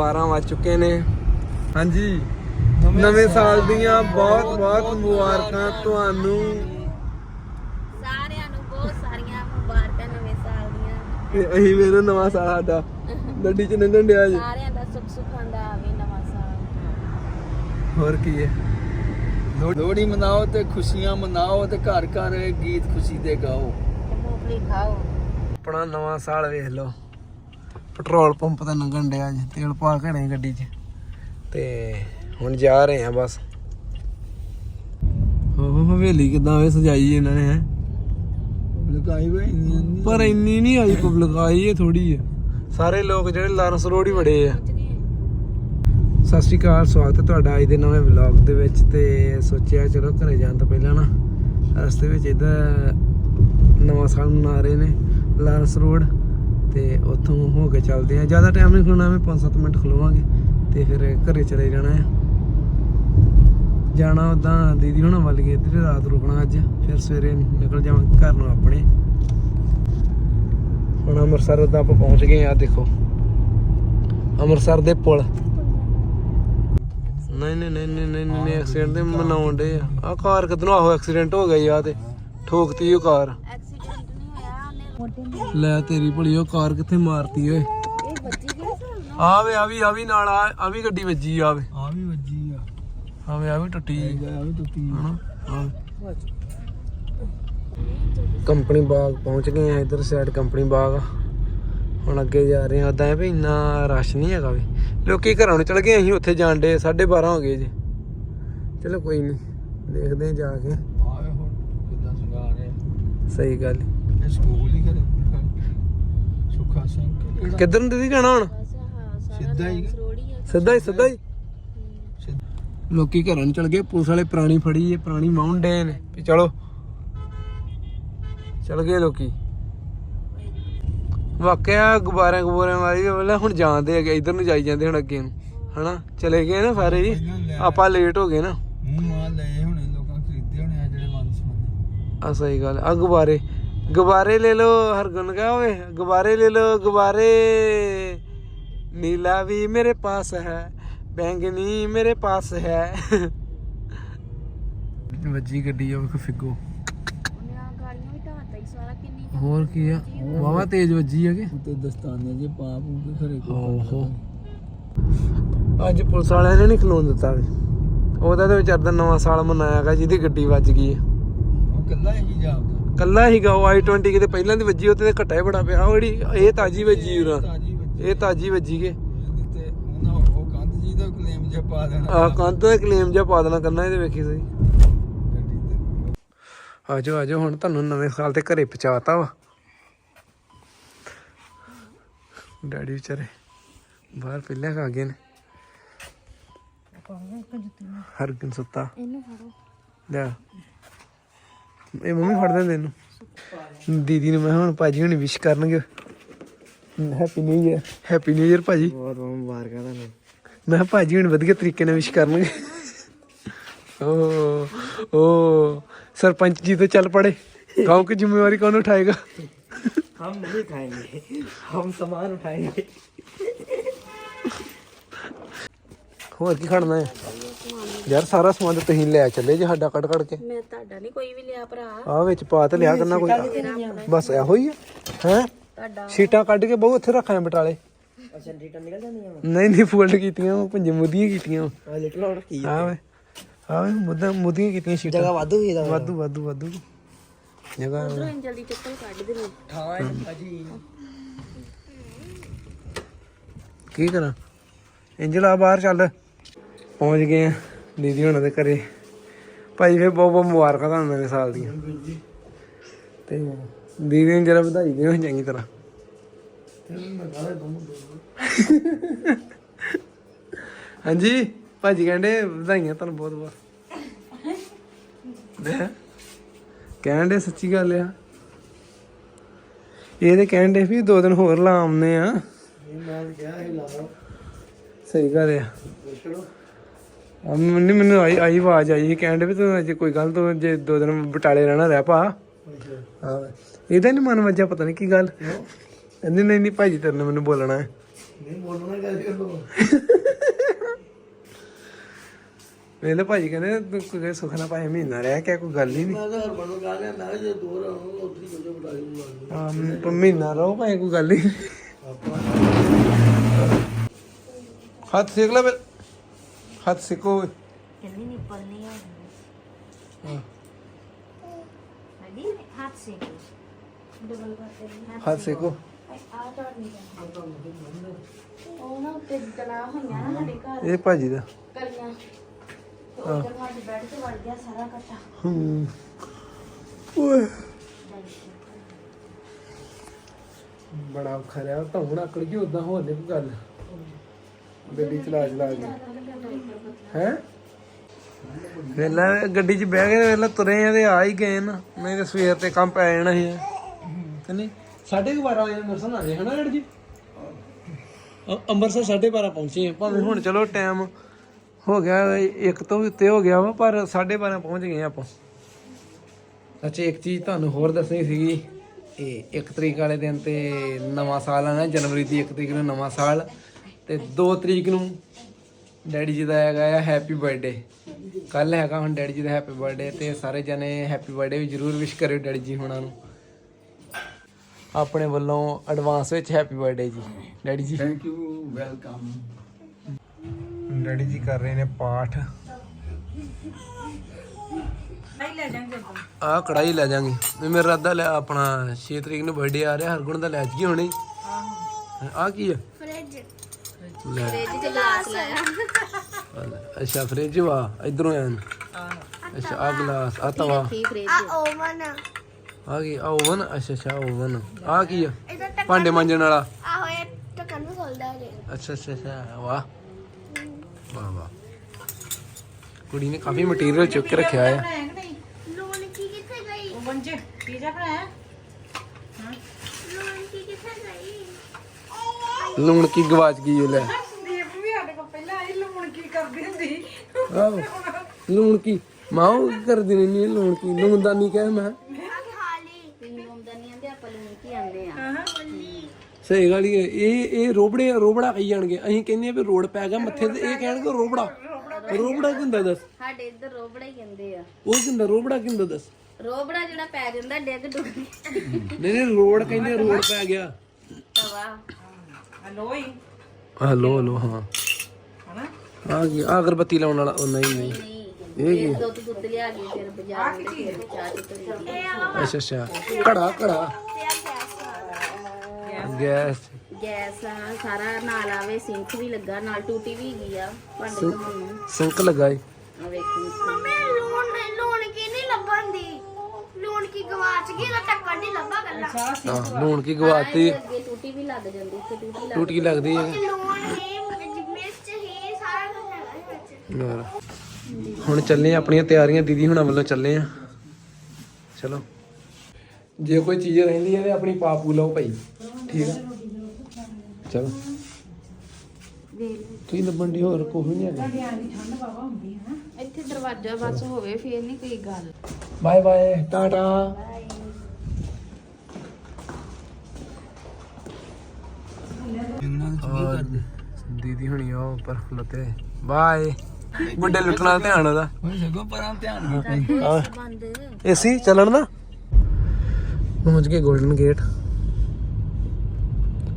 12 ਵੱਜ ਚੁੱਕੇ ਨੇ। ਹਾਂਜੀ। ਨਵੇਂ ਸਾਲ ਦੀਆਂ ਬਹੁਤ ਬਹੁਤ ਮੁਬਾਰਕਾਂ ਤੁਹਾਨੂੰ। ਸਾਰਿਆਂ ਨੂੰ ਬਹੁਤ ਸਾਰੀਆਂ ਮੁਬਾਰਕਾਂ ਨਵੇਂ ਸਾਲ ਦੀਆਂ। ਤੇ ਅਸੀਂ ਮੇਰੇ ਨਵਾਂ ਸਾਲ ਸਾਡਾ। ਗੱਡੀ ਚ ਲੰਘਣ ਡਿਆ ਜੀ। ਸਾਰਿਆਂ ਦਾ ਸੁੱਖ ਸੁਖਾਂਦਾ ਆਵੇ ਨਵਾਂ ਸਾਲ। ਹੋਰ ਕੀ ਹੈ? ਲੋਹੜੀ ਮਨਾਓ ਤੇ ਖੁਸ਼ੀਆਂ ਮਨਾਓ ਤੇ ਘਰ ਘਰ ਗੀਤ ਖੁਸ਼ੀ ਦੇ ਗਾਓ। ਤੇ ਮੂੰਗਫਲੀ ਖਾਓ। ਆਪਣਾ ਨਵਾਂ ਸਾਲ ਵੇਖ ਲਓ। ਪੈਟਰੋਲ ਪੰਪ ਤੇ ਲੰਘਣ ਡਿਆ ਜੀ ਤੇਲ ਪਾ ਕੇ ਆਏ ਗੱਡੀ 'ਚ। ਤੇ ਹੁਣ ਜਾ ਰਹੇ ਆ ਬਸ। ਹੋ ਹਵੇਲੀ ਕਿਦਾਂ ਵੇ ਸਜਾਈ ਇਹਨਾਂ ਨੇ ਹੈ? ਲਗਾਈ ਹੋਈ ਨਹੀਂ ਪਰ ਇੰਨੀ ਨਹੀਂ ਆਈ ਪਬਲਿਕ ਆਈ ਹੈ ਥੋੜੀ ਹੈ ਸਾਰੇ ਲੋਕ ਜਿਹੜੇ ਲਾਰੈਂਸ ਰੋਡ ਹੀ ਬੜੇ ਆ। ਸਤਿ ਸ਼੍ਰੀ ਅਕਾਲ ਸਵਾਗਤ ਹੈ ਤੁਹਾਡਾ ਅੱਜ ਦੇ ਨਵੇਂ ਵਲੌਗ ਦੇ ਵਿੱਚ। ਤੇ ਸੋਚਿਆ ਚਲੋ ਘਰੇ ਜਾਣ ਤੋਂ ਪਹਿਲਾਂ ਨਾ ਰਸਤੇ ਵਿੱਚ ਇਹਦਾ ਨਵਾਂ ਸਾਲ ਮਨਾ ਰਹੇ ਨੇ ਲਾਰੈਂਸ ਰੋਡ। ਤੇ ਉੱਥੋਂ ਹੋ ਕੇ ਚੱਲਦੇ ਆ। ਜ਼ਿਆਦਾ ਟਾਈਮ ਨਹੀਂ ਖਲੋਣਾ ਮੈਂ 5-7 ਮਿੰਟ ਖਲੋਵਾਂਗੇ ਤੇ ਫਿਰ ਘਰੇ ਚਲੇ ਜਾਣਾ ਆ। ਜਾਣਾ ਉਦਾਂ ਦੀਦੀ ਹੁਣਾਂ ਵੱਲ ਗਏ ਤੇ ਰਾਤ ਰੁਕਣਾ ਅੱਜ। ਫਿਰ ਸਵੇਰੇ ਨਿਕਲ ਜਾਵਾਂਗੇ ਘਰ ਨੂੰ ਆਪਣੇ। ਹੁਣ ਅੰਮ੍ਰਿਤਸਰ ਉਦਾਂ ਆਪਾਂ ਪਹੁੰਚ ਗਏ ਆ, ਦੇਖੋ। ਅੰਮ੍ਰਿਤਸਰ ਦੇ ਪੁਲ। ਨਹੀਂ ਨਹੀਂ ਨਹੀਂ ਨਹੀਂ ਨਹੀਂ ਨਹੀਂ ਐਕਸੀਡੈਂਟ ਤੇ ਮਨਾਉਣ ਦੇ ਆ। ਆ ਕਾਰ ਕਿਦਨੋਂ ਆਹੋ ਐਕਸੀਡੈਂਟ ਹੋ ਗਿਆ ਯਾ ਤੇ। ਠੋਕਤੀ ਉਹ ਕਾਰ ਐਕਸੀਡੈਂਟ ਨਹੀਂ ਹੋਇਆ ਉਹਨੇ ਮੋਢੇ ਲੈ ਤੇਰੀ ਭਲੀ ਉਹ ਕਾਰ ਕਿੱਥੇ ਮਾਰਤੀ ਓਏ? ਇਹ ਬੱਚੀ ਕਿਹੜੇ ਹਿਸਾਬ ਨਾਲ? ਆ ਵੇ ਆ ਵੀ ਆ ਵੀ ਨਾਲ ਆ ਆ ਵੀ ਗੱਡੀ ਵੱਜੀ ਆ ਵੇ। ਆ ਵੀ ਵੱਜੀ ਆ। ਆ ਵੇ ਆ ਵੀ ਟੁੱਟੀ। ਆ ਵੀ ਟੁੱਟੀ ਹਨਾ? ਆ ਕੰਪਨੀ ਬਾਗ ਪਹੁੰਚ ਗਏ ਆ ਇਧਰ ਸਾਈਡ ਕੰਪਨੀ ਬਾਗ। ਹੁਣ ਅੱਗੇ ਜਾ ਰਹੇ ਆ ਉਦਾਂ ਹੈ ਵੀ ਇੰਨਾ ਰਸ਼ ਨਹੀਂ ਹੈਗਾ ਵੀ। ਲੋਕੀ ਘਰਾਂ ਨੂੰ ਚਲ ਗਏ ਅਸੀਂ ਉੱਥੇ ਜਾਣ ਦੇ 12:30 ਹੋ ਗਏ ਜੀ। ਚਲੋ ਕੋਈ ਨਹੀਂ ਦੇਖਦੇ ਆ ਜਾ ਕੇ। ਆਵੇ ਹੁਣ ਕਿਦਾਂ ਸੰਗਾਰ ਰਿਹਾ ਸਹੀ ਗੱਲ ਸਕੂਲ ਹੀ ਕਰੇ ਸੁਖਾ ਸਿੰਘ। ਕਿਹੜਾ ਕਿੱਧਰ ਨੂੰ ਦੀਦੀ ਜਾਣਾ ਹੁਣ? ਸਿੱਧਾ ਹੀ। ਆ ਸਿੱਧਾ ਹੀ ਸਿੱਧਾ ਹੀ। ਲੋਕੀ ਘਰਾਂ ਨੂੰ ਚਲ ਗਏ ਪੁਲਿਸ ਵਾਲੇ ਪੁਰਾਣੀ ਫੜੀ ਏ ਪੁਰਾਣੀ ਮਾਊਂਟ ਡੇ ਨੇ ਵੀ ਚਲੋ ਚਲ ਗਏ ਲੋਕੀ। ਵਾਕਿਆ ਗੁਬਾਰਿਆਂ ਗੁਬਾਰਿਆਂ ਵਾਲੀ ਵੇਲੇ ਹੁਣ ਜਾਂਦੇ ਅੱਗੇ ਇਧਰ ਨੂੰ ਜਾਈ ਜਾਂਦੇ ਹੁਣ ਅੱਗੇ ਨੂੰ ਹਨਾ? ਚਲੇ ਗਏ ਨਾ ਸਾਰੇ ਜੀ। ਆਪਾਂ ਲੇਟ ਹੋ ਗਏ ਨਾ। ਮੂੰਹ ਮਾਰ ਲਏ ਹੁਣੇ ਲੋਕਾਂ ਖਰੀਦੇ ਹੋਣੇ ਆ ਜਿਹੜੇ ਵੰਸ ਮੰਨੇ ਆ ਸਹੀ ਗੱਲ ਆ। ਗੁਬਾਰੇ ਗੁਬਾਰੇ ਲੈ ਲੋ ਹਰਗੁਣ ਓਏ। ਗੁਬਾਰੇ ਲੈ ਲੋ ਗੁਬਾਰੇ। ਨੀਲਾ ਵੀ ਮੇਰੇ ਪਾਸ ਹੈ ਬੈਂਗਨੀ ਮੇਰੇ ਪਾਸ ਹੈ। ਵੱਜੀ ਗੱਡੀ ਆ ਵੇਖ ਫਿੱਗੋ। ਹੋਰ ਕੀ ਆ? ਵਾਵਾ ਤੇਜ਼ ਵੱਜੀ ਹੈਗੇ ਉੱਤੇ ਦਸਤਾਨੇ ਜੇ ਪਾ ਪੂ ਕੇ ਘਰੇ ਕੋ ਓਹੋ ਅੱਜ ਪੁਲਿਸ ਵਾਲਿਆਂ ਨੇ ਨਹੀਂ ਖਲੋਣ ਦਿੱਤਾ ਵੀ। ਉਹਦਾ ਤੇ ਵਿਚਾਰ ਦਾ ਨਵਾਂ ਸਾਲ ਮਨਾਇਆਗਾ ਜਿਹਦੀ ਗੱਡੀ ਵੱਜ ਗਈ ਹੈ ਉਹ ਕੱਲਾ ਹੀ ਜਾਪਦਾ। ਕੱਲਾ ਹੀਗਾ ਉਹ i20 ਕਿਤੇ ਪਹਿਲਾਂ ਦੀ ਵੱਜੀ ਉੱਤੇ ਤੇ ਘਟਾ ਹੀ ਬੜਾ ਪਿਆ। ਉਹ ਜਿਹੜੀ ਇਹ ਤਾਜੀ ਵੱਜੀ ਵੱਜੀ। ਇਹ ਤਾਜੀ ਵੱਜੀ ਕੇ। ਉਹਨਾਂ ਆ ਕੰਧ ਦਾ ਕਲੇਮ ਜਿਹਾ ਪਾ ਦੇਣਾ। ਕੰਨਾਂ ਇਹਦੇ ਵੇਖੀ ਸਹੀ ਆਜੋ ਆਜੋ ਹੁਣ ਤੁਹਾਨੂੰ ਨਵੇਂ ਸਾਲ ਤੇ ਘਰੇ ਪਹੁੰਚਾਤਾ ਵਾ। ਡੈਡੀ ਵਿਚਾਰੇ ਬਾਹਰ ਪਹਿਲਾਂ ਖਾ ਗਏ ਨੇ। ਹਰਗਨ ਸੁੱਤਾ। ਇਹਨੂੰ ਫੜੋ। ਲੈ। ਇਹ ਮੰਮੀ ਫੜ ਦਿੰਦੇ ਇਹਨੂੰ ਦੀਦੀ ਨੂੰ ਮੈਂ ਹੁਣ ਭਾਜੀ ਹੁਣੀ ਵਿਸ਼ ਕਰਨਗੇ happy new year happy new year ਭਾਜੀ ਬਹੁਤ ਬਹੁਤ ਮੁਬਾਰਕਾਂ ਤੁਹਾਨੂੰ ਮੈਂ ਕਿਹਾ ਭਾਜੀ ਹੁਣ ਵਧੀਆ ਤਰੀਕੇ ਨਾਲ ਵਿਸ਼ ਕਰਨਗੇ ਓ ਓ सरपंच जी तो चल पड़े गांव की जिम्मेवारी कौन उठाएगा हम नहीं खाएंगे हम सामान उठाएंगे ਹੋਰ ਕੀ ਖੜਨਾ ਹੈ ਯਾਰ ਸਾਰਾ ਸਮਾਨ ਤੇ ਤੁਸੀਂ ਲੈ ਚੱਲੇ ਜੇ ਸਾਡਾ ਕੱਢ ਕੱਢ ਕੇ। ਮੈਂ ਤੁਹਾਡਾ ਨਹੀਂ ਕੋਈ ਵੀ ਲਿਆ ਭਰਾ। ਆ ਵਿੱਚ ਪਾ ਤੇ ਲਿਆ ਕਰਨਾ ਕੋਈ। ਬਸ ਇਹੋ ਹੀ ਹੈ ਹੈ? ਤੁਹਾਡਾ। ਸੀਟਾਂ ਕੱਢ ਕੇ ਬਹੁ ਇੱਥੇ ਰੱਖਾਂ ਬਟਾਲੇ। ਅੱਛਾ ਰੀਟਨ ਨਿਕਲ ਜਾਂਦੀਆਂ ਨਹੀਂ ਨਹੀਂ ਫੋਲਡ ਕੀਤੀਆਂ ਉਹ ਪੰਜੇ ਮੁੱਦੀਆਂ ਕੀਤੀਆਂ ਆ ਲਿਟਲ ਆਰਡਰ ਕੀ ਆ। ਵੇ ਆ ਵੇ ਮੁੱਦਾ ਮੁੱਦੀਆਂ ਕੀਤੀਆਂ ਸੀਟਾਂ। ਜਗ੍ਹਾ ਵਾਧੂ ਹੀ ਦਾ ਵਾਧੂ ਵਾਧੂ ਵਾਧੂ। ਜਗ੍ਹਾ ਉਧਰੋਂ ਚੱਪਲ ਕੱਢ ਦੇ ਨੂੰ ਥਾਂ ਅਜੀ ਕੀ ਕਰਾਂ? ਇੰਜਲਾ ਬਾਹਰ ਚੱਲ। ਪਹੁੰਚ ਗਏ ਆ। ਦੀਦੀ ਹੁਣਾਂ ਦੇ ਘਰੇ। ਭਾਈ ਫੇ ਬਹੁਤ ਬਹੁਤ ਮੁਬਾਰਕਾਂ ਤੁਹਾਨੂੰ ਨਵੇਂ ਸਾਲ ਦੀਆਂ। ਤੇ ਦੀਦੀ ਨੂੰ ਜਰਾ ਵਧਾਈ ਦਿਓ ਚੰਗੀ ਤਰ੍ਹਾਂ। ਹਾਂਜੀ ਭਾਜੀ ਕਹਿੰਦੇ ਵਧਾਈਆਂ ਤੁਹਾਨੂੰ ਬਹੁਤ ਬਹੁਤ। ਦੇ ਕਹਿੰਦੇ ਸੱਚੀ ਗੱਲ ਆ। ਇਹ ਤੇ ਕਹਿੰਦੇ ਵੀ ਦੋ ਦਿਨ ਹੋਰ ਲਾ ਆ। ਮੈਂ ਕਿਹਾ ਇਹ ਲਾਓ। ਸਹੀ ਗੱਲ ਆ। ਮੈਨੂੰ ਮੈਨੂੰ ਆਈ ਆਈ ਆਵਾਜ਼ ਆਈ ਸੀ ਕਹਿੰਦੇ ਵੀ ਤੂੰ ਅਜੇ ਕੋਈ ਗੱਲ ਤੂੰ ਜੇ ਦੋ ਦਿਨ ਬਟਾਲੇ ਰਹਿਣਾ ਰਹਿ ਪਾ ਹਾਂ ਇਹਦਾ ਨਹੀਂ ਮਨ ਵੱਜਿਆ ਪਤਾ ਨਹੀਂ ਕੀ ਗੱਲ। ਕਹਿੰਦੀ ਨਹੀਂ ਨਹੀਂ ਭਾਜੀ ਤੇਰੇ ਨੇ ਮੈਨੂੰ ਬੋਲਣਾ ਹੈ। ਨਹੀਂ ਬੋਲਣਾ ਗੱਲ ਕਰੋ ਵੇਲੇ ਭਾਜੀ ਕਹਿੰਦੇ ਤੂੰ ਕੋਈ ਸੁਖਨਾ ਭਾਈ ਮਹੀਨਾ ਰਹਿ ਕੇ ਕੋਈ ਗੱਲ ਹੀ ਨਹੀਂ ਮੈਂ ਤਾਂ ਹਰਮਨ ਨੂੰ ਕਹਾ ਲਿਆ ਮੈਂ ਕਿਹਾ ਜੇ ਦੋ ਰਹੋ ਉੱਥੇ ਹੀ ਨੂੰ ਮਹੀਨਾ ਰਹੋ ਭਾਈ ਕੋਈ ਗੱਲ ਹੀ ਨਹੀਂ ਹੱਥ ਸੇਕ ਲੈ ਫਿਰ। ਹੱਥ ਸੇਕੋ ਕਹਿੰਦੀ ਨਿਪਲਣੀ ਆ ਹਾਂ। ਅੜੀ ਹੱਥ ਸੇ ਡਬਲ ਕਰਦੇ ਹੱਥ ਸੇਕੋ। ਆ ਟੋੜ ਨਹੀਂ ਜਾਂਦਾ ਉਹ ਨਾ ਉੱਤੇ ਤਣਾ ਹੋਈਆਂ ਨਾ ਸਾਡੇ ਘਰ। ਇਹ ਭਾਜੀ ਦਾ। ਕਲੀਆਂ। ਤੇ ਉੱਧਰ ਸਾਡੇ ਬੈੱਡ ਤੇ ਵੜ ਗਿਆ ਸਾਰਾ ਕੱਟਾ। ਹੂੰ। ਓਏ। ਬੜਾ ਔਖਾ ਰਿਹਾ। ਤਾਂ ਹੁਣ ਅਕੜ ਗਈ ਉਦਾਂ ਨਹੀਂ ਕੋਈ ਗੱਲ। ਗੱਡੀ ਚਲਾ ਚਲਾ ਕੇ ਹੈ? ਵੇਲਾ ਗੱਡੀ 'ਚ ਬਹਿ ਗਏ, ਵੇਲਾ ਤੁਰੇ ਆ ਤੇ ਆ ਹੀ ਗਏ ਨਾ। ਨਹੀਂ ਤੇ ਸਵੇਰ ਤੇ ਕੰਮ ਪੈ ਜਾਣਾ ਸੀ। ਤੇ ਨਹੀਂ, ਸਾਢੇ ਕੁ ਬਾਰਾਂ ਵਜੇ ਅੰਮ੍ਰਿਤਸਰ ਆ ਗਏ, ਹਨਾ ਜੀ? ਅੰਮ੍ਰਿਤਸਰ ਸਾਢੇ ਬਾਰਾਂ ਪਹੁੰਚੇ ਆ। ਭਾਵੇਂ ਹੁਣ ਚਲੋ ਟਾਈਮ ਹੋ ਗਿਆ, ਇੱਕ ਤੋਂ ਉੱਤੇ ਹੋ ਗਿਆ ਵਾ, ਪਰ ਸਾਢੇ ਬਾਰਾਂ ਪਹੁੰਚ ਗਏ ਆਪਾਂ। ਅੱਛਾ, ਇੱਕ ਚੀਜ਼ ਤੁਹਾਨੂੰ ਹੋਰ ਦੱਸਣੀ ਸੀਗੀ, ਇਹ 1 ਤਰੀਕ ਵਾਲੇ ਦਿਨ ਤੇ ਨਵਾਂ ਸਾਲ ਆਣਾ ਜਨਵਰੀ ਦੀ 1 ਤਰੀਕ ਨੂੰ ਨਵਾਂ ਸਾਲ। ਤੇ 2 ਤਰੀਕ ਨੂੰ ਡੈਡੀ ਜੀ ਦਾ ਹੈਗਾ ਆ ਹੈਪੀ ਬਰਥਡੇ। ਕੱਲ ਹੈਗਾ ਹੁਣ ਡੈਡੀ ਜੀ ਦਾ ਹੈਪੀ ਬਰਥਡੇ ਤੇ ਸਾਰੇ ਜਣੇ ਹੈਪੀ ਬਰਥਡੇ ਵੀ ਜਰੂਰ ਵਿਸ਼ ਕਰਿਓ ਡੈਡੀ ਜੀ ਹੁਣਾਂ ਨੂੰ। ਆਪਣੇ ਵੱਲੋਂ ਐਡਵਾਂਸ ਵਿੱਚ ਹੈਪੀ ਬਰਥਡੇ ਜੀ। Daddy ji. Thank you welcome daddy ji ਕਰ ਰਹੇ ਨੇ ਪਾਠ। ਆ ਕੜਾਈ ਲੈ ਜਾਾਂਗੇ ਵੀ ਮੇਰਾ ਰਾਦਾ ਲੈ ਆਪਣਾ 6 ਤਰੀਕ ਨੂੰ ਬਰਥਡੇ ਆ ਰਿਹਾ ਹਰਗੁਣ ਦਾ ਲੈ ਜੀ ਹੁਣੇ। ਆ ਕੀ ਆ? ਫ੍ਰਿਜ ਲੈ। ਫ੍ਰਿਜ ਚ ਗਲਾਸ ਲਾਇਆ। ਅੱਛਾ ਫ੍ਰਿਜ ਵਾ ਇਧਰੋਂ ਆਣ ਅੱਛਾ ਆ ਗਲਾਸ ਆ ਤਵਾ। ਫ੍ਰਿਜ। ਓਵਨ। ਆ ਕੀ ਆ ਓਵਨ? ਅੱਛਾ ਅੱਛਾ ਓਵਨ। ਆ ਕੀ ਆ? ਭਾਂਡੇ ਮਾਂਜਣ ਵਾਲਾ। ਆਹੋ ਇਹ ਟਕਨ ਨੂੰ ਖੋਲਦਾ ਜੇ ਅੱਛਾ ਅੱਛਾ ਅੱਛਾ ਵਾਹ। ਵਾਹ ਵਾਹ। ਕੁੜੀ ਨੇ ਕਾਫੀ ਮਟੀਰੀਅਲ ਚੁੱਕ ਕੇ ਰੱਖਿਆ ਹੈ ਲੂਣ ਕੀ ਕਿੱਥੇ ਗਈ? ਬੰਜ ਪੀਜ਼ਾ ਬਣਾਇਆ ਲੂਣ ਕੀ ਕਿੱਥੇ ਗਈ ਲੂਣ ਕੀ ਗਵਾਚ ਗਈ ਉਹ ਲੈ। ਸੰਦੀਪ ਵੀ ਸਾਡੇ ਕੋਲ ਪਹਿਲਾਂ ਆਈ ਲੂਣ ਕੀ ਕਰਦੀ ਹੁੰਦੀ। ਆਹੋ ਲੂਣ ਕੀ ਮਾਂ ਉਹ ਕਰਦੀ ਨਹੀਂ ਲੂਣ ਕੀ ਲੂਣ ਦਾ ਨਹੀਂ ਕਹਿ। ਮੈਂ ਸਹੀ ਗੱਲ ਹੀ ਹੈ। ਇਹ ਇਹ ਰੋਬੜੇ ਰੋਬੜਾ ਕਹੀ ਜਾਣਗੇ। ਅਸੀਂ ਕਹਿੰਦੇ ਆ ਵੀ ਰੋਡ ਪੈ ਗਿਆ ਮੱਥੇ ਤੇ। ਇਹ ਕਹਿਣਗੇ ਰੋਬੜਾ। ਰੋਬੜਾ ਕੀ ਹੁੰਦਾ ਦੱਸ? ਸਾਡੇ ਇੱਧਰ ਰੋਬੜਾ ਹੀ ਕਹਿੰਦੇ ਆ। ਉਹ ਕਿੰਦਾ ਰੋਬੜਾ ਕੀ ਹੁੰਦਾ ਦੱਸ? ਰੋਬੜਾ ਜਿਹੜਾ ਪੈ ਜਾਂਦਾ ਡਿੱਗ ਡੁੱਗ। ਨਹੀਂ ਨਹੀਂ ਰੋਡ ਕਹਿੰਦੇ ਰੋਡ ਪੈ ਗਿਆ। ਤਵਾ। ਹਲੋ ਹੀ ਹਲੋ ਹਲੋ ਹਾਂ ਹਨਾ ਆ ਕੀ ਆ ਅਗਰਬੱਤੀ ਲਾਉਣ ਵਾਲਾ ਉਹ ਨਹੀਂ ਨਹੀਂ ਇਹ ਦੁੱਧ ਦੁੱਧ ਲਿਆ ਕੇ ਫਿਰ ਬਾਜ਼ਾਰ ਦੇ ਫਿਰ ਚਾਹ ਚ ਅੱਛਾ ਅੱਛਾ ਘੜਾ ਘੜਾ ਗੈਸ ਗੈਸ ਆ ਸਾਰਾ ਨਾਲ ਆਵੇ ਸਿੰਕ ਵੀ ਲੱਗਾ ਨਾਲ ਟੂਟੀ ਵੀ ਹੈਗੀ ਆ ਭਾਂਡੇ ਧੋਣ ਨੂੰ ਸਿੰਕ ਲਗਾਏ ਆ ਵੇਖੋ। ਮੰਮੀ ਲੂਣ ਲੂਣ ਕੀ ਨਹੀਂ ਲੱਭਣ ਦੀ? ਲੂਣ ਕੀ ਗਵਾਚ ਗਈ ਉਹਦਾ ਟੱਕਰ ਨਹੀਂ ਲੱਭਾ ਗੱਲਾਂ। ਹਾਂ ਲੂਣ ਕੀ ਗਵਾਤੀ? ਅੱਗੇ ਟੂਟੀ ਵੀ ਲੱਗ ਜਾਂਦੀ ਇੱਥੇ ਟੂਟੀ ਲੱਗ ਟੂਟੀ ਲੱਗਦੀ ਹੈ? ਲੂਣ ਹੀ ਮਿਰਚ ਹੀ ਸਾਰਾ ਕੁਝ ਹੈਗਾ ਇਹਦੇ ਵਿੱਚ। ਯਾਰ। ਹੁਣ ਚੱਲੇ ਆਂ ਆਪਣੀਆਂ ਤਿਆਰੀਆਂ ਦੀਦੀ ਹੁਣਾਂ ਵੱਲੋਂ ਚੱਲੇ ਆ। ਚਲੋ। ਜੇ ਕੋਈ ਚੀਜ਼ ਰਹਿੰਦੀ ਹੈ ਤੇ ਆਪਣੀ ਪਾਪੂ ਲਓ ਭਾਈ। ਠੀਕ ਹੈ ਚਲੋ। ਕੀ ਲੱਭਣ ਦੀ ਹੋਰ ਕੁਝ ਨਹੀਂ ਹੈਗਾ। ਇੱਥੇ ਦਰਵਾਜ਼ਾ ਬਸ ਹੋਵੇ ਫੇਰ ਨਹੀਂ ਕੋਈ ਗੱਲ। ਬਾਏ ਬਾਏ ਟਾਟਾ। ਦੀਦੀ ਹੁਣੀ ਉਹ ਉੱਪਰ ਖਲੋਤੇ। ਬਾਏ। ਗੁੱਡੇ ਲੁੱਟਣਾ ਧਿਆਨ ਉਹਦਾ। ਓਏ ਸਗੋਂ ਪਰਾਂ ਧਿਆਨ ਏਸੀ ਚੱਲਣ ਨਾ। ਪਹੁੰਚ ਗਏ 골ਡਨ ਗੇਟ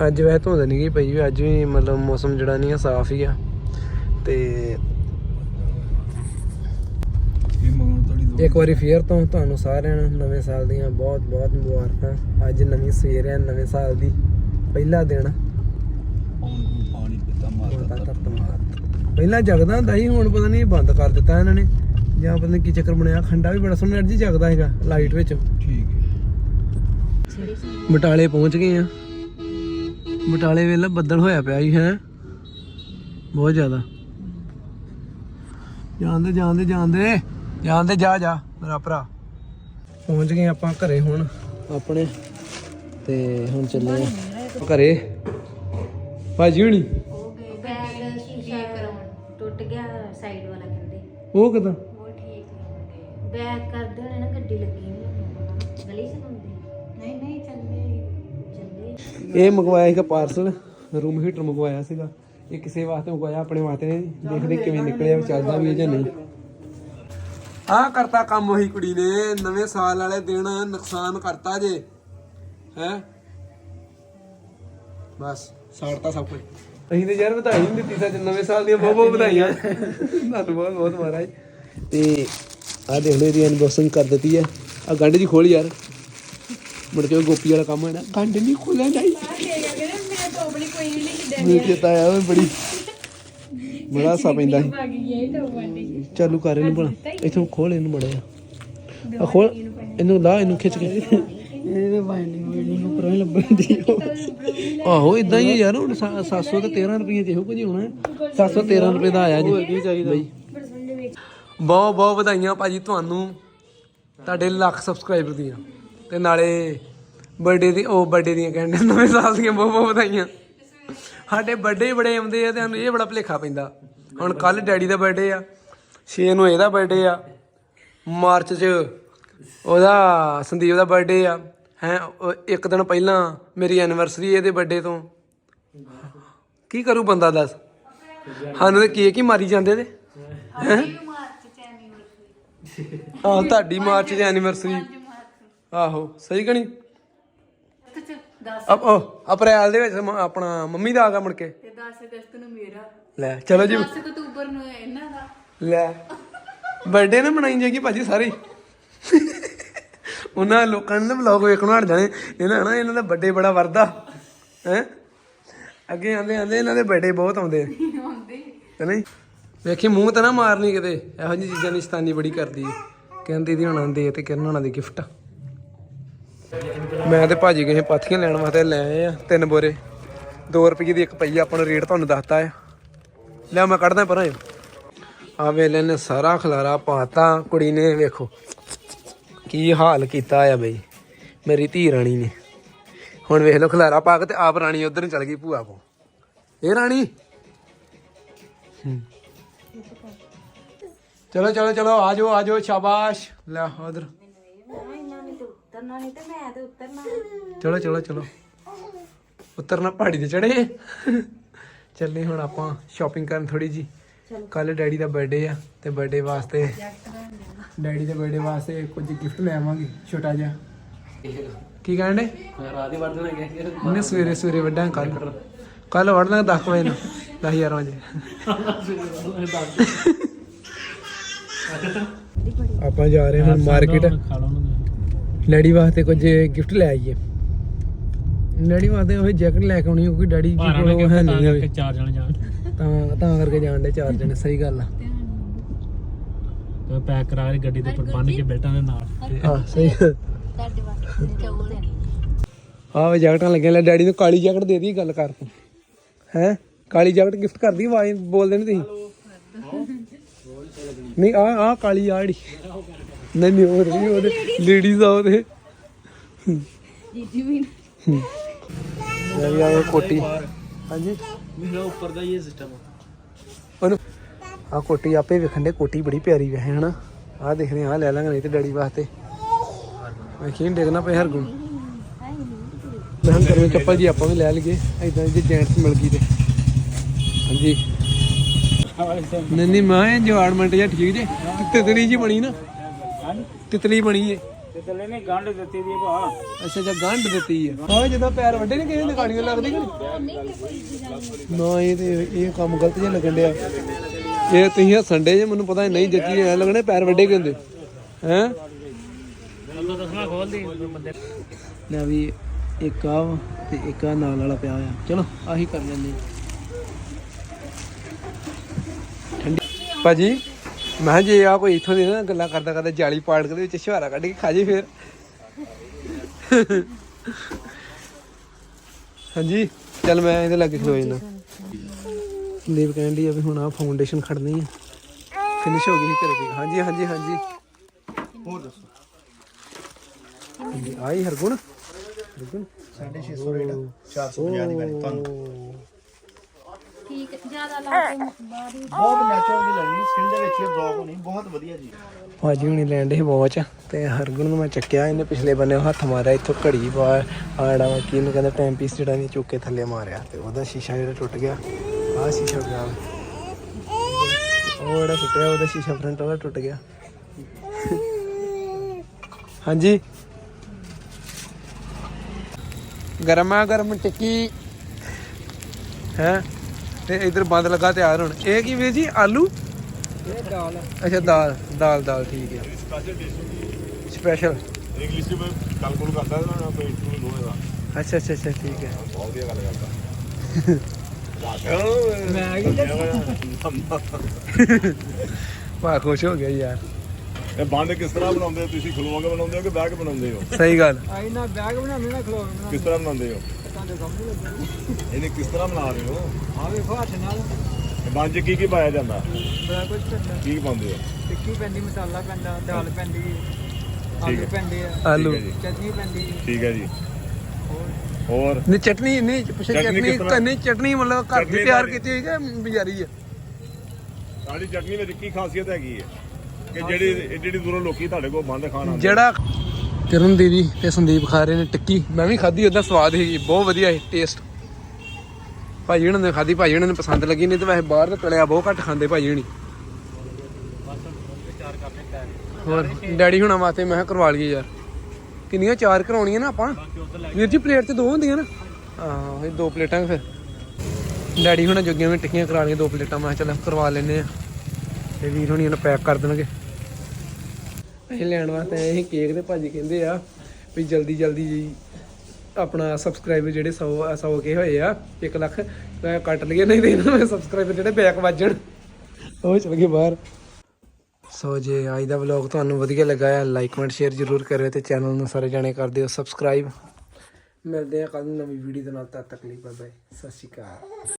ਅੱਜ ਵੈ ਧੁੰਦ ਨਹੀਂ ਗਈ ਪਈ ਅੱਜ ਵੀ ਮਤਲਬ ਮੌਸਮ ਜਿਹੜਾ ਨਹੀਂ ਆ ਸਾਫ਼ ਹੀ ਆ। ਤੇ ਇਹ ਮਗਰ ਤੁਹਾਡੀ ਦੋ ਇੱਕ ਵਾਰੀ ਫੇਰ ਤੋਂ ਤੁਹਾਨੂੰ ਸਾਰਿਆਂ ਨੂੰ ਨਵੇਂ ਸਾਲ ਦੀਆਂ ਬਹੁਤ ਬਹੁਤ ਮੁਬਾਰਕਾਂ। ਅੱਜ ਨਵੀਂ ਸਵੇਰ ਹੈ ਨਵੇਂ ਸਾਲ ਦੀ ਪਹਿਲਾ ਦਿਨ। ਪਾਣੀ ਪਹਿਲਾਂ ਜਗਦਾ ਹੁੰਦਾ ਸੀ ਹੁਣ ਪਤਾ ਨਹੀਂ ਬੰਦ ਕਰ ਦਿੱਤਾ ਇਹਨਾਂ ਨੇ। ਜਾਂ ਪਤਾ ਨਹੀਂ ਕੀ ਚੱਕਰ ਬਣਿਆ ਖੰਡਾ ਵੀ ਬੜਾ ਸੋਹਣਾ ਜੀ ਜਗਦਾ ਹੈਗਾ ਲਾਈਟ ਵਿੱਚ। ਠੀਕ ਹੈ। ਬਟਾਲੇ ਪਹੁੰਚ ਗਏ ਆ ਬਟਾਲੇ ਵੇਲੇ ਬੱਦਲ ਹੋਇਆ ਪਿਆ ਜੀ ਹੈ? ਬਹੁਤ ਜ਼ਿਆਦਾ। ਜਾਂਦੇ ਜਾਂਦੇ ਜਾਂਦੇ ਜਾਂਦੇ ਜਾ ਜਾ, ਮੇਰਾ ਭਰਾ। ਪਹੁੰਚ ਗਏ ਆਪਾਂ ਘਰੇ ਹੁਣ। ਆਪਣੇ। ਤੇ ਹੁਣ ਚੱਲੇ ਆ ਘਰੇ। ਭਾਜੀ ਹੁਣੀ? ਬੈਗ ਸ਼ੀਸ਼ਾ ਕਰਾਉਣ ਟੁੱਟ ਗਿਆ ਸਾਈਡ ਵਾਲਾ ਕਹਿੰਦੇ ਉਹ ਕਿਦਾਂ? ਉਹ ਠੀਕ ਬੈਗ ਕਰਦੇ ਹੋਣੇ ਨਾ ਗੱਡੀ ਲੱਗੀ ਨਹੀਂ ਗਲੀ ਚ ਹੁੰਦੀ ਨਹੀਂ ਨਹੀਂ ਚੱਲੇ ਚੱਲੇ ਇਹ ਮੰਗਵਾਇਆ ਸੀਗਾ ਪਾਰਸਲ ਰੂਮ ਹੀਟਰ ਮੰਗਵਾਇਆ ਸੀਗਾ। ਇਹ ਕਿਸੇ ਵਾਸਤੇ ਮੰਗਵਾਇਆ, ਆਪਣੇ ਵਾਸਤੇ ਦੇਖਦੇ ਕਿਵੇਂ ਨਿਕਲਿਆ ਚੱਲਦਾ ਵੀ ਜਾਂ ਨਹੀਂ। ਆ ਕਰਤਾ ਕੰਮ ਉਹੀ ਕੁੜੀ ਨੇ ਨਵੇਂ ਸਾਲ ਵਾਲੇ ਦਿਨ ਨੁਕਸਾਨ ਕਰਤਾ ਜੇ ਹੈ? ਬਸ ਸਾੜਤਾ ਸਭ ਕੁਝ। ਅਸੀਂ ਤੇ ਯਾਰ ਵਧਾਈ ਨਹੀਂ ਦਿੱਤੀ ਸੱਚ ਨਵੇਂ ਸਾਲ ਦੀਆਂ ਬਹੁਤ ਬਹੁਤ ਵਧਾਈਆਂ। ਤੁਹਾਨੂੰ ਬਹੁਤ ਬਹੁਤ ਮਹਾਰਾਜ। ਤੇ ਆ ਦੇਖ ਲਓ ਇਹਦੀ ਅਨਬਾਕਸਿੰਗ ਕਰ ਦਿੱਤੀ ਹੈ। ਆ ਗੰਢ ਜੀ ਖੋਲ ਯਾਰ। ਮੁੜ ਕੇ ਗੋਪੀ ਵਾਲਾ ਕੰਮ ਹੈ ਨਾ। ਗੰਢ ਨਹੀਂ ਖੋਲਿਆ ਨਹੀਂ ਮੈਂ ਟੋਬਲੀ ਕੋਈ ਵੀ ਨਹੀਂ ਮੈਨੂੰ ਚੇਤਾ ਆਇਆ ਉਹ ਬੜੀ। ਬੜਾ ਸਾ ਪੈਂਦਾ ਸੀ। ਆ ਚਾਲੂ ਕਰ ਇਹਨੂੰ ਬਣਾ ਇਥੋਂ ਖੋਲ ਇਹਨੂੰ ਬੜਾ ਆ ਖੋਲ। ਇਹਨੂੰ ਲਾ ਇਹਨੂੰ ਖਿੱਚ ਕੇ। ਇਹਦੇ ਬਾਈਂਡਿੰਗ ਵੀਡਿੰਗ ਨੂੰ ਪਰਾਂ ਲੱਭਣ ਦੀ ਆਹੋ ਇਦਾਂ ਹੀ ਯਾਰ ਹੁਣ 700 ਤੇ 13 ਰੁਪਏ ਚ ਇਹੋ ਕੁਝ ਹੋਣਾ 713 ਰੁਪਏ ਦਾ ਆਇਆ ਜੀ। ਕੀ ਚਾਹੀਦਾ? ਬਹੁਤ ਬਹੁਤ ਵਧਾਈਆਂ ਭਾਜੀ ਤੁਹਾਨੂੰ ਤੁਹਾਡੇ ਲੱਖ ਸਬਸਕ੍ਰਾਈਬਰ ਦੀਆਂ। ਤੇ ਨਾਲੇ ਬਰਥਡੇ ਦੀ ਉਹ ਬਰਥਡੇ ਦੀਆਂ ਕਹਿੰਦੇ ਨਵੇਂ ਸਾਲ ਦੀਆਂ ਬਹੁਤ ਬਹੁਤ ਵਧਾਈਆਂ। ਸਾਡੇ ਬਰਥਡੇ ਬੜੇ ਆਉਂਦੇ ਆ ਤੇ ਸਾਨੂੰ ਇਹ ਬੜਾ ਭੁਲੇਖਾ ਪੈਂਦਾ। ਹੁਣ ਕੱਲ ਡੈਡੀ ਦਾ ਬਰਥਡੇ ਆ। 6 ਨੂੰ ਇਹਦਾ ਬਰਥਡੇ ਆ। ਮਾਰਚ 'ਚ ਉਹਦਾ ਸੰਦੀਪ ਦਾ ਬਰਥਡੇ ਆ। ਹੈ ਇੱਕ ਦਿਨ ਪਹਿਲਾਂ ਮੇਰੀ ਐਨੀਵਰਸਰੀ ਇਹਦੇ ਬਰਥਡੇ ਤੋਂ। ਕੀ ਕਰੂ ਬੰਦਾ ਦੱਸ? ਸਾਨੂੰ ਤੇ ਕੇਕ ਹੀ ਮਾਰੀ ਜਾਂਦੇ ਤੇ ਹੈਂ? ਤੁਹਾਡੀ ਮਾਰਚ 'ਚ ਐਨੀਵਰਸਰੀ ਆਹੋ ਸਹੀ ਕਣੀ ਅਪ ਉਹ ਅਪ੍ਰੈਲ ਦੇ ਵਿੱਚ ਮ- ਆਪਣਾ ਮੰਮੀ ਦਾ ਆ ਗਿਆ ਮੁੜ ਕੇ। ਤੇ 10 ਅਗਸਤ ਨੂੰ ਮੇਰਾ। ਲੈ ਚਲੋ ਜੀ। 10 ਅਕਤੂਬਰ ਨੂੰ ਇਹਨਾਂ ਦਾ। ਲੈ। ਬਰਥਡੇ ਨਾ ਮਨਾਈ ਜਾਏਗੀ ਭਾਜੀ ਸਾਰੀ। ਉਹਨਾਂ ਲੋਕਾਂ ਨੇ ਵਲੌਗ ਵੇਖਣੋਂ ਹਟ ਜਾਣੇ। ਇਹਨਾਂ ਨਾ ਇਹਨਾਂ ਦਾ ਬਰਥਡੇ ਬੜਾ ਵਰਦਾ। ਹੈ? ਅੱਗੇ ਆਂਦੇ ਆਂਦੇ ਇਹਨਾਂ ਦੇ ਬਰਥਡੇ ਬਹੁਤ ਆਉਂਦੇ ਆ। ਹੈ ਨਹੀਂ? ਵੇਖੀ ਮੂੰਹ ਤਾਂ ਨਾ ਮਾਰਨੀ ਕਿਤੇ। ਇਹੋ ਜਿਹੀ ਚੀਜ਼ਾਂ ਦੀ ਸ਼ਤਾਨੀ ਬੜੀ ਕਰਦੀ ਹੈ ਕਹਿੰਦੀ ਦੀ ਹੁਣਾਂ ਦੇ ਤੇ ਕਿਰਨ ਹੁਣਾਂ ਦੀ ਗਿਫਟ ਮੈਂ ਤੇ ਭਾਜੀ ਗਏ ਪਾਥੀਆਂ ਲੈਣ ਵਾਸਤੇ ਲੈ ਆਏ ਆ ਤਿੰਨ ਬੋਰੇ। 2 ਰੁਪਏ ਦੀ ਇੱਕ ਪਈ ਆਪਾਂ ਨੂੰ ਰੇਟ ਤੁਹਾਨੂੰ ਦੱਸਤਾ ਆ। ਲੈ ਮੈਂ ਕੱਢਦਾ ਪਰਾਂ। ਆ ਵੇਲੇ ਨੇ ਸਾਰਾ ਖਲਾਰਾ ਪਾਤਾ, ਕੁੜੀ ਨੇ ਵੇਖੋ ਕੀ ਹਾਲ ਕੀਤਾ ਆ ਬਈ, ਮੇਰੀ ਧੀ ਰਾਣੀ ਨੇ। ਹੁਣ ਵੇਖ ਲਓ ਖਲਾਰਾ ਪਾ ਕੇ ਤੇ ਆਪ ਰਾਣੀ ਉਧਰ ਨੂੰ ਚਲ ਗਈ ਭੂਆ ਕੋ ਇਹ ਰਾਣੀ? ਚਲੋ ਚਲੋ ਚਲੋ, ਆ ਜਾਓ ਆ ਜਾਓ, ਸ਼ਾਬਾਸ਼। ਲੈ, ਉਧਰ। ਚਲੋ ਚਲੋ ਚਲੋ। ਉਤਰਨਾ, ਪਹਾੜੀ ਤੇ ਚੜੇ ਚੱਲੇ ਹੁਣ ਆਪਾਂ ਸ਼ਾਪਿੰਗ ਕਰਨ ਥੋੜੀ ਜੀ ਕੱਲ ਡੈਡੀ ਦਾ ਬਰਥਡੇ ਆ ਤੇ ਬਰਥਡੇ ਵਾਸਤੇ ਡੈਡੀ ਦੇ ਬਰਥਡੇ ਵਾਸਤੇ ਕੁਝ ਗਿਫਟ ਲੈ ਆਵਾਂਗੇ ਛੋਟਾ ਜਿਹਾ। ਕੀ ਕਹਿੰਦੇ ਰਾਤੀ ਵਰਦਣ ਗਿਆ ਉਹਨੇ ਸਵੇਰੇ ਸਵੇਰੇ ਵੱਡਾ ਕੱਲ ਕੱਲ ਵੜਨਾ 10 ਵਜੇ ਨੂੰ 10000 ਵਜੇ। ਆਪਾਂ ਜਾ ਰਹੇ ਹਾਂ ਮਾਰਕੀਟ ਡੈਡੀ ਵਾਸਤੇ ਕੁਝ ਗਿਫਟ ਲੈ ਆਈਏ। ਡੈਡੀ ਵਾਸਤੇ ਉਹ ਜੈਕਟ ਲੈ ਕੇ ਆਉਣੀ ਕਿਉਂਕਿ ਡੈਡੀ ਜੀ ਕੋਲ ਹੈ ਨਹੀਂ ਹੋਵੇ ਚਾਰ ਜਣ ਜਾਣ। ਤਾਂ ਤਾਂ ਕਰਕੇ ਜਾਣ ਦੇ ਚਾਰ ਜਣੇ ਸਹੀ ਗੱਲ ਆ। ਤੇ ਪੈਕ ਕਰਾ ਕੇ ਗੱਡੀ ਦੇ ਉੱਪਰ ਬੰਨ ਕੇ ਬੈਲਟਾਂ ਦੇ ਨਾਲ। ਹਾਂ ਸਹੀ ਤੁਹਾਡੇ ਵਾਸਤੇ ਚੌਲ ਦੇਣੇ ਆਹ ਵੇ ਜੈਕਟਾਂ ਲੱਗੀਆਂ ਲੈ ਡੈਡੀ ਨੂੰ ਕਾਲੀ ਜੈਕਟ ਦੇ ਦੀ ਗੱਲ ਕਰ ਤੂੰ। ਹੈ? ਕਾਲੀ ਜੈਕਟ ਗਿਫਟ ਕਰਦੀ ਆਵਾਜ਼ ਬੋਲਦੇ ਨਹੀਂ ਤੁਸੀਂ? ਨਹੀਂ ਆ ਆ ਕਾਲੀ ਆ ਜਿਹੜੀ। ਨਹੀਂ ਨਹੀਂ ਉਹ ਨਹੀਂ ਉਹਦੇ ਲੇਡੀਜ਼ ਆ ਉਹਦੇ। ਜੀਜੀ ਵੀ ਵੀ ਆ ਇਹ ਕੋਟੀ। ਹਾਂਜੀ। ਮੇਰਾ ਉੱਪਰ ਦਾ ਹੀ ਸਿਸਟਮ। ਉਹਨੂੰ ਆ ਕੋਟੀ ਆਪੇ ਵੇਖਣ ਦੇ ਕੋਟੀ ਬੜੀ ਪਿਆਰੀ ਵੈ ਹਨਾ? ਆ ਦੇਖਦੇ ਆ ਲੈ ਲਾਂਗੇ ਨਹੀਂ ਤੇ ਡੈਡੀ ਵਾਸਤੇ। ਵੇਖੀ ਡਿੱਗਣਾ ਪਿਆ ਹਰਗੁਣ। ਮੈਂ ਕਰਵੇਂ ਚੱਪਲ ਜੀ ਆਪਾਂ ਵੀ ਲੈ ਲਈਏ ਐਦਾਂ ਜੇ ਜੈਂਟਸ ਮਿਲ ਗਈ ਤੇ। ਹਾਂਜੀ। ਨਹੀਂ ਨਹੀਂ ਮੈਂ ਐਨਵਾਇਰਨਮੈਂਟ ਜਾਂ ਠੀਕ ਜੇ। ਤਿਤਲੀ ਜੀ ਬਣੀ ਨਾ। ਤਿਤਲੀ ਬਣੀ ਏ। ਤੇ ਚੱਲੇ ਨੇ ਗੰਢ ਦਿੱਤੀ ਦੀ ਭਾ। ਅੱਛਾ ਜਾਂ ਗੰਢ ਦਿੱਤੀ ਆ। ਹਾਂ, ਜਦੋਂ ਪੈਰ ਵੱਡੇ ਨੇ ਕਿਸੇ ਦੇ ਲੱਗਦੀ ਕਿ ਨਹੀਂ? ਨਾ, ਇਹ ਤੇ ਇਹ ਕੰਮ ਗਲਤ ਜਿਹਾ ਲੱਗਣ ਡਿਆ। ਇਹ ਤੁਸੀਂ ਸੰਡੇ ਜੇ, ਮੈਨੂੰ ਪਤਾ ਨਹੀਂ ਜੱਜੀ ਐ ਲੱਗਣੇ ਪੈਰ ਵੱਡੇ ਕਿ ਹੈ? ਅੱਗੋਂ ਦਸਣਾ ਖੋਲ ਦੀ ਬੰਦੇ ਲੈ ਵੀ, ਇੱਕ ਆ ਤੇ ਇੱਕ ਆ ਨਾਲ ਵਾਲਾ ਪਿਆ ਆ ਚਲੋ, ਆਹੀ ਕਰ ਲੈਂਦੇ ਠੰਡੀ ਭਾਜੀ? ਮੈਂ ਕਿਹਾ ਜੇ ਆ ਕੋਈ ਇਥੋਂ ਦੀ ਨਾ ਗੱਲਾਂ ਕਰਦਾ ਕਰਦਾ ਜਾਲੀ ਪਾੜ ਕੇ ਦੇ ਵਿੱਚ ਸ਼ਹਾਰਾ ਕੱਢ ਕੇ ਖਾ ਜੇ ਫੇਰ। ਹਾਂਜੀ ਚੱਲ ਮੈਂ ਇਹਦੇ ਲਾਗੇ ਖਲੋ ਜਾਂਦਾ। ਸੰਦੀਪ ਕਹਿੰਦੀ ਆ ਵੀ ਹੁਣ ਆ ਫਾਊਂਡੇਸ਼ਨ ਖੜਨੀ ਆ। ਫਿਨਿਸ਼ ਹੋ ਗਈ ਸੀ ਘਰੇ ਦੀ। ਹਾਂਜੀ ਹਾਂਜੀ ਹਾਂਜੀ। ਹੋਰ ਦੱਸੋ? ਆਈ ਹਰਗੁਣ। ਹਰਗੁਣ? 650 ਰੇਟ 450 ਦੀ ਵਾਲੀ ਤੁਹਾਨੂੰ। ਠੀਕ ਜ਼ਿਆਦਾ ਲਾ ਕੇ ਬਾਹਰ ਹੀ ਬਹੁਤ ਨੈਚੁਰਲ ਦੀ ਲੱਗਣੀ ਸਕਿਨ ਦੇ ਵਿੱਚ ਇਹ ਬਲੌਕ ਹੋਣੀ ਬਹੁਤ ਵਧੀਆ ਜੀ। ਭਾਜੀ ਹੁਣੀ ਲੈਣ ਦੇ ਵਾਚ ਤੇ ਹਰਗੁਣ ਨੂੰ ਮੈਂ ਚੱਕਿਆ ਇਹਨੇ ਪਿਛਲੇ ਬੰਨੇ ਹੱਥ ਮਾਰਿਆ ਇੱਥੋਂ ਘੜੀ ਪਾ ਆੜਾ ਵਾ ਕੀ ਇਹਨੂੰ ਕਹਿੰਦਾ ਟਾਈਮ ਪੀਸ ਜਿਹੜਾ ਨਹੀਂ ਚੁੱਕ ਕੇ ਥੱਲੇ ਮਾਰਿਆ ਤੇ ਉਹਦਾ ਸ਼ੀਸ਼ਾ ਜਿਹੜਾ ਟੁੱਟ ਗਿਆ ਆਹ ਸ਼ੀਸ਼ਾ ਗਿਆ ਉਹ ਜਿਹੜਾ ਟੁੱਟਿਆ ਉਹਦਾ ਸ਼ੀਸ਼ਾ ਫਰੰਟ ਵਾਲਾ ਟੁੱਟ ਗਿਆ। ਹਾਂਜੀ। ਗਰਮਾ ਗਰਮ ਟਿੱਕੀ। ਹੈ? ਤੇ ਇਧਰ ਬੰਦ ਲੱਗਾ ਤਿਆਰ ਹੁਣ। ਇਹ ਕੀ ਵੀਰ ਜੀ ਆਲੂ? ਇਹ ਦਾਲ ਅੱਛਾ ਦਾਲ ਦਾਲ ਦਾਲ ਠੀਕ ਹੈ। ਸਪੈਸ਼ਲ ਇੰਗਲਿਸ਼ ਚ ਮੈਂ ਗੱਲ ਕੋਲ ਕਰਦਾ ਨਾ ਆਪੇ ਇੰਟਰਵਿਊ ਲੋਏਗਾ ਅੱਛਾ ਅੱਛਾ ਅੱਛਾ ਠੀਕ ਹੈ। ਬਹੁਤ ਵਧੀਆ ਗੱਲ ਕਰਦਾ ਮੈਂ ਵਾਹ ਖੁਸ਼ ਹੋ ਗਿਆ ਯਾਰ। ਇਹ ਬੰਦ ਕਿਸ ਤਰ੍ਹਾਂ ਬਣਾਉਂਦੇ ਹੋ? ਤੁਸੀਂ ਖਲੋ ਕੇ ਬਣਾਉਂਦੇ ਹੋ ਕਿ ਕੇ ਬਣਾਉਂਦੇ ਹੋ? ਸਹੀ ਗੱਲ। ਆਈ ਨਾ ਬੈਗ ਬਣਾਉਣੇ ਨਾ ਖਲੋ ਕੇ ਕਿਸ ਤਰ੍ਹਾਂ ਬਣਾਉਂਦੇ ਹੋ? ਇਹਨੇ ਕਿਸ ਤਰ੍ਹਾਂ ਬਣਾ ਰਹੇ ਹੋ? ਆ ਵੇਖੋ ਹੱਥ ਨਾਲ। 'ਚ ਕੀ ਕੀ ਪਾਇਆ ਜਾਂਦਾ? ਬੜਾ ਕੁਝ ਪੈਂਦਾ ਕੀ ਪਾਉਂਦੇ ਹੋ? ਟਿੱਕੀ ਪੈਂਦੀ? ਮਸਾਲਾ ਪੈਂਦਾ ਦਾਲ ਪੈਂਦੀ ਆਲੂ ਹੈ। ਪੈਂਦੇ ਆ ਆਲੂ। ਹੈ ਚਟਨੀ ਪੈਂਦੀ। ਠੀਕ ਹੈ ਜੀ। ਹੋਰ? ਨਹੀਂ ਚਟਨੀ ਨਹੀਂ ਪੁੱਛੇ ਚਟਨੀ? ਨਹੀਂ ਚਟਨੀ ਮਤਲਬ ਘਰ ਦੀ ਤਿਆਰ। ਕੀਤੀ ਹੋਈ ਕਿ ਬਾਜ਼ਾਰੀ ਹੈ? ਸਾਡੀ ਚਟਨੀ ਵਿੱਚ ਕੀ ਖਾਸੀਅਤ ਹੈਗੀ ਹੈ? ਕਿ ਜਿਹੜੀ ਏਡੀ ਦੂਰੋਂ ਲੋਕੀ ਤੁਹਾਡੇ ਕੋਲ ਬੰਦ ਖਾਣ ਆਉਂਦੇ ਜਿਹੜਾ ਕਿਰਨ ਦੀਦੀ ਤੇ ਸੰਦੀਪ ਖਾ ਰਹੇ ਨੇ ਟਿੱਕੀ। ਮੈਂ ਵੀ ਖਾਧੀ, ਉਹਦਾ ਸਵਾਦ ਸੀ ਬਹੁਤ ਵਧੀਆ ਸੀ ਟੇਸਟ ਭਾਜੀ ਉਹਨਾਂ ਨੇ ਖਾਧੀ, ਭਾਜੀ ਉਹਨਾਂ ਨੂੰ ਪਸੰਦ ਲੱਗੀ, ਨਹੀਂ ਤੇ ਵੈਸੇ ਬਾਹਰ ਦਾ ਤਲਿਆ ਬਹੁਤ ਘੱਟ ਖਾਂਦੇ ਭਾਜੀ ਹੁਣੀ। ਹੋਰ, ਡੈਡੀ ਹੁਣਾਂ ਵਾਸਤੇ ਮੈਂ ਕਿਹਾ ਕਰਵਾ ਲਈਏ ਯਾਰ। ਕਿੰਨੀਆਂ ਚਾਰ ਕਰਾਉਣੀਆਂ ਨਾ ਆਪਾਂ? ਵੀਰ ਜੀ, ਪਲੇਟ ਤੇ ਦੋ ਹੁੰਦੀਆਂ ਨਾ? ਹਾਂ ਇਹ ਦੋ ਪਲੇਟਾਂ ਫਿਰ। ਡੈਡੀ ਹੁਣਾਂ ਜੋਗੀਆਂ ਵੀ ਟਿੱਕੀਆਂ ਕਰਾ ਲਈਆਂ ਦੋ ਪਲੇਟਾਂ, ਮੈਂ ਕਿਹਾ ਚੱਲ ਕਰਵਾ ਲੈਨੇ ਆ ਤੇ ਵੀਰ ਹੁਣੀ ਇਹਨੂੰ ਪੈਕ ਕਰ ਦੇਣਗੇ। ਅਸੀਂ ਲੈਣ ਵਾਸਤੇ ਆਏ ਸੀ ਕੇਕ ਤੇ ਭਾਜੀ ਕਹਿੰਦੇ ਆ ਵੀ ਜਲਦੀ ਜਲਦੀ ਜੀ ਆਪਣਾ ਸਬਸਕ੍ਰਾਈਬਰ ਜਿਹੜੇ 100 100 ਕੇ ਹੋਏ ਆ 1 ਲੱਖ, ਮੈਂ ਕੱਟ ਲਈਏ, ਨਹੀਂ ਤੇ ਇਹਨਾਂ ਸਬਸਕ੍ਰਾਈਬਰ ਜਿਹੜੇ ਬੈਕ ਵੱਜਣ। ਉਹ ਚਲ ਗਏ ਬਾਹਰ। ਸੋ ਜੇ ਅੱਜ ਦਾ ਵਲੌਗ ਤੁਹਾਨੂੰ ਵਧੀਆ ਲੱਗਾ ਹੈ ਲਾਈਕ ਕਮੈਂਟ ਸ਼ੇਅਰ ਜ਼ਰੂਰ ਕਰਿਓ ਤੇ ਚੈਨਲ ਨੂੰ ਸਾਰੇ ਜਾਣੇ ਕਰ ਦਿਓ ਸਬਸਕ੍ਰਾਈਬ ਮਿਲਦੇ ਆ ਕੱਲ ਨੂੰ ਨਵੀਂ ਵੀਡੀਓ ਦੇ ਨਾਲ, ਤਦ ਤੱਕ ਲਈ ਬਾਏ ਬਾਏ ਸਤਿ ਸ਼੍ਰੀ ਅਕਾਲ।